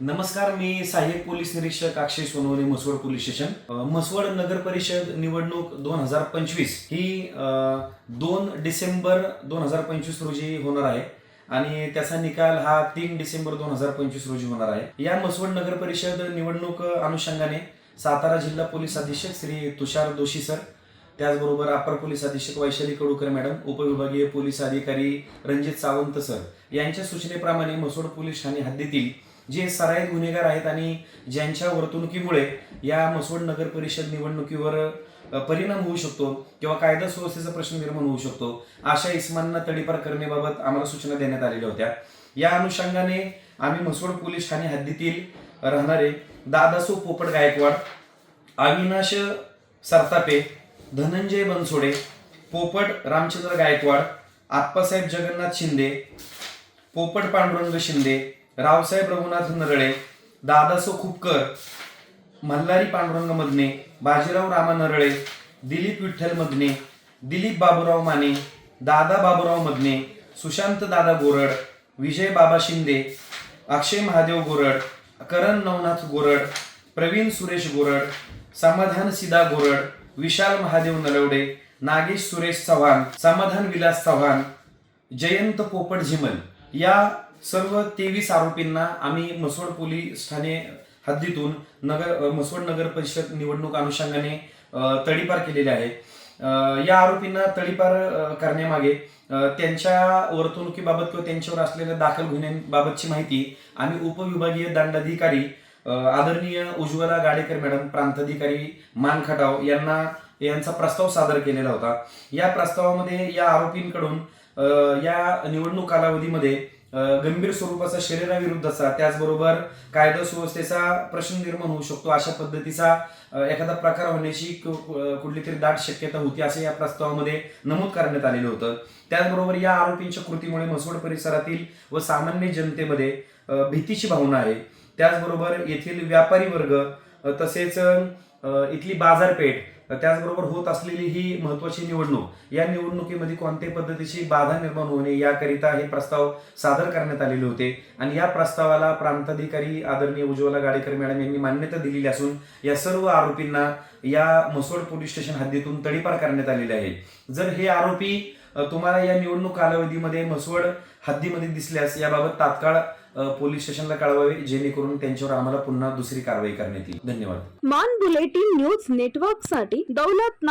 नमस्कार मी सहाय्यक पोलीस निरीक्षक अक्षय सोनवणे म्हसवड पोलीस स्टेशन. म्हसवड नगर परिषद निवडणूक दोन हजार पंचवीस ही दोन डिसेंबर दोन हजार पंचवीस रोजी होणार आहे आणि त्याचा निकाल हा तीन डिसेंबर दोन हजार पंचवीस रोजी होणार आहे. या म्हसवड नगर परिषद निवडणूक अनुषंगाने सातारा जिल्हा पोलीस अधीक्षक श्री तुषार दोशी सर त्याचबरोबर अपर पोलीस अधीक्षक वैशाली कडूकर मॅडम उपविभागीय पोलीस अधिकारी रणजित सावंत सर यांच्या सूचनेप्रमाणे म्हसवड पोलीस ठाणे हद्दीतील जे सराईत गुन्हेगार आहेत आणि ज्यांच्या वर्तणुकीमुळे या म्हसवड नगर परिषद निवडणुकीवर परिणाम होऊ शकतो किंवा कायदा सुव्यवस्थेचा प्रश्न निर्माण होऊ शकतो अशा इस्मांना तडीपार करण्याबाबत आम्हाला सूचना देण्यात आलेल्या होत्या. या अनुषंगाने आम्ही म्हसवड पोलीस ठाणे हद्दीतील राहणारे दादासो पोपट गायकवाड अविनाश सरतापे धनंजय बनसोडे पोपट रामचंद्र गायकवाड आप्पासाहेब जगन्नाथ शिंदे पोपट पांडुरंग शिंदे रावसाहेब रघुनाथ नरळे दादासो खुपकर मल्हारी पांडुरंग मदने बाजीराव रामा नरळे दिलीप विठ्ठल मदने दिलीप बाबूराव माने दादा बाबूराव मदने सुशांत दादा गोरड विजय बाबा शिंदे अक्षय महादेव गोरड करण नवनाथ गोरड प्रवीण सुरेश गोरड समाधान सिदा गोरड विशाल महादेव नरवडे नागेश सुरेश चव्हाण समाधान विलास चव्हाण जयंत पोपट झिमल या सर्व तेवीस आरोपींना आम्ही म्हसवड पोलीस ठाणे हद्दीतून नगर मसवड म्हसवड नगर परिषद निवडणूक अनुषंगाने तडीपार केलेले आहे. या आरोपींना तडीपार करण्यामागे त्यांच्या वर्तणुकीबाबत किंवा त्यांच्यावर असलेल्या दाखल गुन्ह्यांबाबतची माहिती आम्ही उपविभागीय दंडाधिकारी आदरणीय उज्ज्वला गाडेकर मॅडम प्रांताधिकारी मानखटाव यांना यांचा प्रस्ताव सादर केलेला होता. या प्रस्तावामध्ये या आरोपींकडून या निवडणूक कालावधीमध्ये गंभीर स्वरूपाचा शरीराविरुद्धचा त्याचबरोबर कायदा सुव्यवस्थेचा प्रश्न निर्माण होऊ शकतो अशा पद्धतीचा एखादा प्रकार होण्याची कुठली तरी दाट शक्यता होती असं या प्रस्तावामध्ये नमूद करण्यात आलेलं होतं. त्याचबरोबर या आरोपींच्या कृतीमुळे म्हसवड परिसरातील व सामान्य जनतेमध्ये भीतीची भावना आहे. त्याचबरोबर येथील व्यापारी वर्ग तसेच इथली बाजारपेठ त्याचबरोबर होत असलेली ही महत्वाची निवडणूक या निवडणुकीमध्ये कोणत्याही पद्धतीची बाधा निर्माण होणे याकरिता हे प्रस्ताव सादर करण्यात आलेले होते. आणि या प्रस्तावाला प्रांताधिकारी आदरणीय उज्ज्वला गाडेकर मॅडम यांनी मान्यता दिलेली असून या सर्व आरोपींना या मसोड पोलीस स्टेशन हद्दीतून तडीपार करण्यात आलेले आहे. जर हे आरोपी तुम्हाला या निवडणूक कालावधीमध्ये मसवड हद्दीमध्ये दिसल्यास याबाबत तात्काळ पोलीस स्टेशनला कळवावे जेणेकरून त्यांच्यावर आम्हाला पुन्हा दुसरी कारवाई करण्यात येईल. धन्यवाद. मान बुलेटिन न्यूज नेटवर्कसाठी दौलत